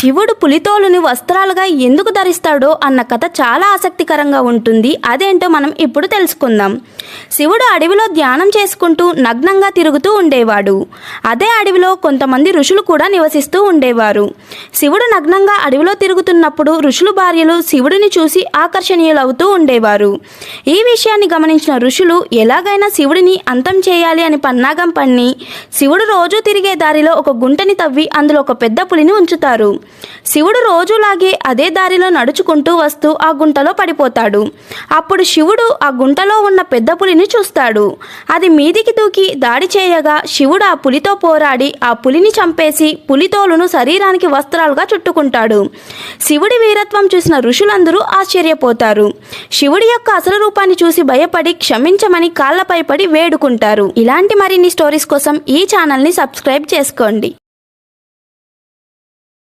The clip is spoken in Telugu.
శివుడు పులితోలుని వస్త్రాలుగా ఎందుకు ధరిస్తాడో అన్న కథ చాలా ఆసక్తికరంగా ఉంటుంది. అదేంటో మనం ఇప్పుడు తెలుసుకుందాం. శివుడు అడవిలో ధ్యానం చేసుకుంటూ నగ్నంగా తిరుగుతూ ఉండేవాడు. అదే అడవిలో కొంతమంది ఋషులు కూడా నివసిస్తూ ఉండేవారు. శివుడు నగ్నంగా అడవిలో తిరుగుతున్నప్పుడు ఋషులు భార్యలు శివుడిని చూసి ఆకర్షణీయులవుతూ ఉండేవారు. ఈ విషయాన్ని గమనించిన ఋషులు ఎలాగైనా శివుడిని అంతం చేయాలి అని పన్నాగం పన్ని శివుడు రోజు తిరిగే దారిలో ఒక గుంటని తవ్వి అందులో ఒక పెద్ద పులిని ఉంచుతారు. శివుడు రోజులాగే అదే దారిలో నడుచుకుంటూ వస్తూ ఆ గుంటలో పడిపోతాడు. అప్పుడు శివుడు ఆ గుంటలో ఉన్న పెద్ద పులిని చూస్తాడు. అది మీదికి దూకి దాడి చేయగా శివుడు ఆ పులితో పోరాడి ఆ పులిని చంపేసి పులితోలును శరీరానికి వస్త్రాలుగా చుట్టుకుంటాడు. శివుడి వీరత్వం చూసిన ఋషులందరూ ఆశ్చర్యపోతారు. శివుడి యొక్క అసలు రూపాన్ని చూసి భయపడి క్షమించమని కాళ్ళపై పడి వేడుకుంటారు. ఇలాంటి మరిన్ని స్టోరీస్ కోసం ఈ ఛానల్ని సబ్స్క్రైబ్ చేసుకోండి.